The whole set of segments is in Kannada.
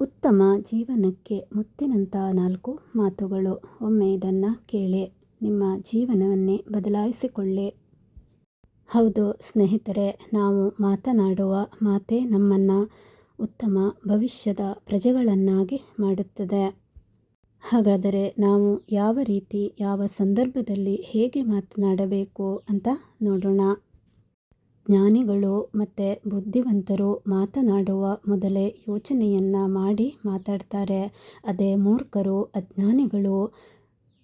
ಉತ್ತಮ ಜೀವನಕ್ಕೆ ಮುತ್ತಿನಂಥ ನಾಲ್ಕು ಮಾತುಗಳು. ಒಮ್ಮೆ ಇದನ್ನು ಕೇಳಿ ನಿಮ್ಮ ಜೀವನವನ್ನೇ ಬದಲಾಯಿಸಿಕೊಳ್ಳಿ. ಹೌದು ಸ್ನೇಹಿತರೆ, ನಾವು ಮಾತನಾಡುವ ಮಾತೇ ನಮ್ಮನ್ನು ಉತ್ತಮ ಭವಿಷ್ಯದ ಪ್ರಜೆಗಳನ್ನಾಗಿ ಮಾಡುತ್ತದೆ. ಹಾಗಾದರೆ ನಾವು ಯಾವ ರೀತಿ, ಯಾವ ಸಂದರ್ಭದಲ್ಲಿ ಹೇಗೆ ಮಾತನಾಡಬೇಕು ಅಂತ ನೋಡೋಣ. ಜ್ಞಾನಿಗಳು ಮತ್ತು ಬುದ್ಧಿವಂತರು ಮಾತನಾಡುವ ಮೊದಲೇ ಯೋಚನೆಯನ್ನು ಮಾಡಿ ಮಾತಾಡ್ತಾರೆ. ಅದೇ ಮೂರ್ಖರು, ಅಜ್ಞಾನಿಗಳು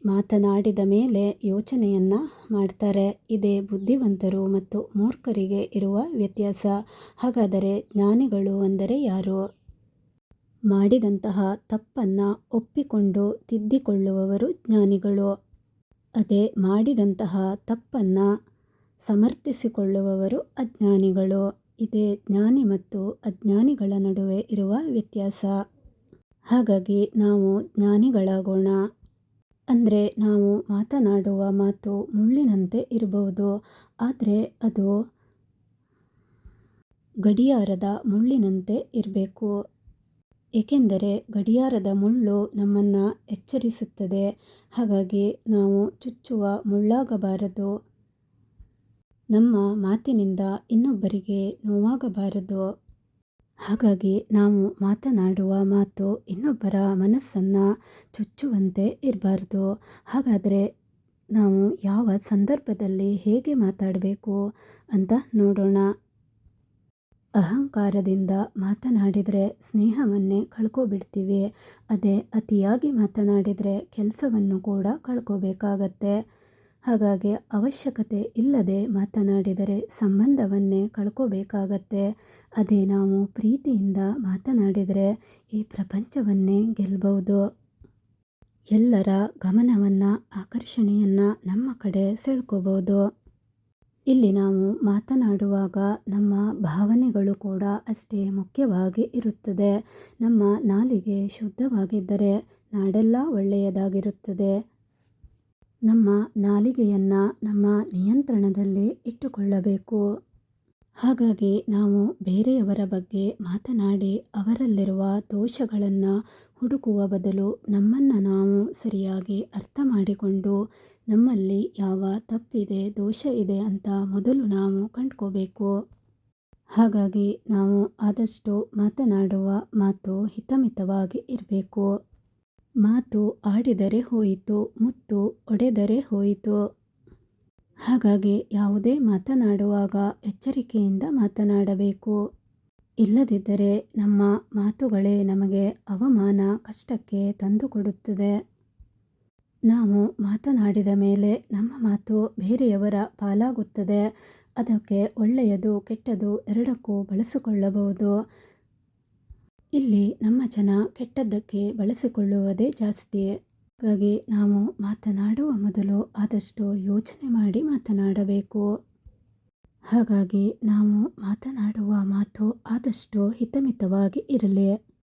ಮಾತನಾಡಿದ ಮೇಲೆ ಯೋಚನೆಯನ್ನು ಮಾಡ್ತಾರೆ. ಇದೇ ಬುದ್ಧಿವಂತರು ಮತ್ತು ಮೂರ್ಖರಿಗೆ ಇರುವ ವ್ಯತ್ಯಾಸ. ಹಾಗಾದರೆ ಜ್ಞಾನಿಗಳು ಅಂದರೆ ಯಾರು? ಮಾಡಿದಂತಹ ತಪ್ಪನ್ನು ಒಪ್ಪಿಕೊಂಡು ತಿದ್ದಿಕೊಳ್ಳುವವರು ಜ್ಞಾನಿಗಳು. ಅದೇ ಮಾಡಿದಂತಹ ತಪ್ಪನ್ನು ಸಮರ್ಥಿಸಿಕೊಳ್ಳುವವರು ಅಜ್ಞಾನಿಗಳು. ಇದೇ ಜ್ಞಾನಿ ಮತ್ತು ಅಜ್ಞಾನಿಗಳ ನಡುವೆ ಇರುವ ವ್ಯತ್ಯಾಸ. ಹಾಗಾಗಿ ನಾವು ಜ್ಞಾನಿಗಳಾಗೋಣ. ಅಂದರೆ ನಾವು ಮಾತನಾಡುವ ಮಾತು ಮುಳ್ಳಿನಂತೆ ಇರಬಹುದು. ಆದರೆ ಅದು ಗಡಿಯಾರದ ಮುಳ್ಳಿನಂತೆ ಇರಬೇಕು. ಏಕೆಂದರೆ ಗಡಿಯಾರದ ಮುಳ್ಳು ನಮ್ಮನ್ನು ಎಚ್ಚರಿಸುತ್ತದೆ. ಹಾಗಾಗಿ ನಾವು ಚುಚ್ಚುವ ಮುಳ್ಳಾಗಬಾರದು. ನಮ್ಮ ಮಾತಿನಿಂದ ಇನ್ನೊಬ್ಬರಿಗೆ ನೋವಾಗಬಾರದು. ಹಾಗಾಗಿ ನಾವು ಮಾತನಾಡುವ ಮಾತು ಇನ್ನೊಬ್ಬರ ಮನಸ್ಸನ್ನು ಚುಚ್ಚುವಂತೆ ಇರಬಾರ್ದು. ಹಾಗಾದರೆ ನಾವು ಯಾವ ಸಂದರ್ಭದಲ್ಲಿ ಹೇಗೆ ಮಾತಾಡಬೇಕು ಅಂತ ನೋಡೋಣ. ಅಹಂಕಾರದಿಂದ ಮಾತನಾಡಿದರೆ ಸ್ನೇಹವನ್ನೇ ಕಳ್ಕೊಬಿಡ್ತೀವಿ. ಅದೇ ಅತಿಯಾಗಿ ಮಾತನಾಡಿದರೆ ಕೆಲಸವನ್ನು ಕೂಡ ಕಳ್ಕೋಬೇಕಾಗತ್ತೆ. ಹಾಗಾಗಿ ಅವಶ್ಯಕತೆ ಇಲ್ಲದೆ ಮಾತನಾಡಿದರೆ ಸಂಬಂಧವನ್ನೇ ಕಳ್ಕೋಬೇಕಾಗತ್ತೆ. ಅದೇ ನಾವು ಪ್ರೀತಿಯಿಂದ ಮಾತನಾಡಿದರೆ ಈ ಪ್ರಪಂಚವನ್ನೇ ಗೆಲ್ಲಬಹುದು ಎಲ್ಲರ ಗಮನವನ್ನು, ಆಕರ್ಷಣೆಯನ್ನು ನಮ್ಮ ಕಡೆ ಸೆಳ್ಕೋಬೋದು ಇಲ್ಲಿ ನಾವು ಮಾತನಾಡುವಾಗ ನಮ್ಮ ಭಾವನೆಗಳು ಕೂಡ ಅಷ್ಟೇ ಮುಖ್ಯವಾಗಿ ಇರುತ್ತದೆ. ನಮ್ಮ ನಾಲಿಗೆ ಶುದ್ಧವಾಗಿದ್ದರೆ ನಾಡೆಲ್ಲ ಒಳ್ಳೆಯದಾಗಿರುತ್ತದೆ. ನಮ್ಮ ನಾಲಿಗೆಯನ್ನು ನಮ್ಮ ನಿಯಂತ್ರಣದಲ್ಲಿ ಇಟ್ಟುಕೊಳ್ಳಬೇಕು. ಹಾಗಾಗಿ ನಾವು ಬೇರೆಯವರ ಬಗ್ಗೆ ಮಾತನಾಡಿ ಅವರಲ್ಲಿರುವ ದೋಷಗಳನ್ನು ಹುಡುಕುವ ಬದಲು ನಮ್ಮನ್ನು ನಾವು ಸರಿಯಾಗಿ ಅರ್ಥ ಮಾಡಿಕೊಂಡು ನಮ್ಮಲ್ಲಿ ಯಾವ ತಪ್ಪಿದೆ, ದೋಷ ಇದೆ ಅಂತ ಮೊದಲು ನಾವು ಕಂಡ್ಕೋಬೇಕು. ಹಾಗಾಗಿ ನಾವು ಆದಷ್ಟು ಮಾತನಾಡುವ ಮಾತು ಹಿತಮಿತವಾಗಿ ಇರಬೇಕು. ಮಾತು ಆಡಿದರೆ ಹೋಯಿತು, ಮುತ್ತು ಒಡೆದರೆ ಹೋಯಿತು. ಹಾಗಾಗಿ ಯಾವುದೇ ಮಾತನಾಡುವಾಗ ಎಚ್ಚರಿಕೆಯಿಂದ ಮಾತನಾಡಬೇಕು. ಇಲ್ಲದಿದ್ದರೆ ನಮ್ಮ ಮಾತುಗಳೇ ನಮಗೆ ಅವಮಾನ, ಕಷ್ಟಕ್ಕೆ ತಂದುಕೊಡುತ್ತದೆ. ನಾವು ಮಾತನಾಡಿದ ಮೇಲೆ ನಮ್ಮ ಮಾತು ಬೇರೆಯವರ ಪಾಲಾಗುತ್ತದೆ. ಅದಕ್ಕೆ ಒಳ್ಳೆಯದು, ಕೆಟ್ಟದು ಎರಡಕ್ಕೂ ಬಳಸಿಕೊಳ್ಳಬಹುದು. ಇಲ್ಲಿ ನಮ್ಮ ಜನ ಕೆಟ್ಟದ್ದಕ್ಕೆ ಬಳಸಿಕೊಳ್ಳುವುದೇ ಜಾಸ್ತಿ. ಹಾಗಾಗಿ ನಾವು ಮಾತನಾಡುವ ಮೊದಲು ಆದಷ್ಟು ಯೋಚನೆ ಮಾಡಿ ಮಾತನಾಡಬೇಕು. ಹಾಗಾಗಿ ನಾವು ಮಾತನಾಡುವ ಮಾತು ಆದಷ್ಟು ಹಿತಮಿತವಾಗಿ ಇರಲಿ.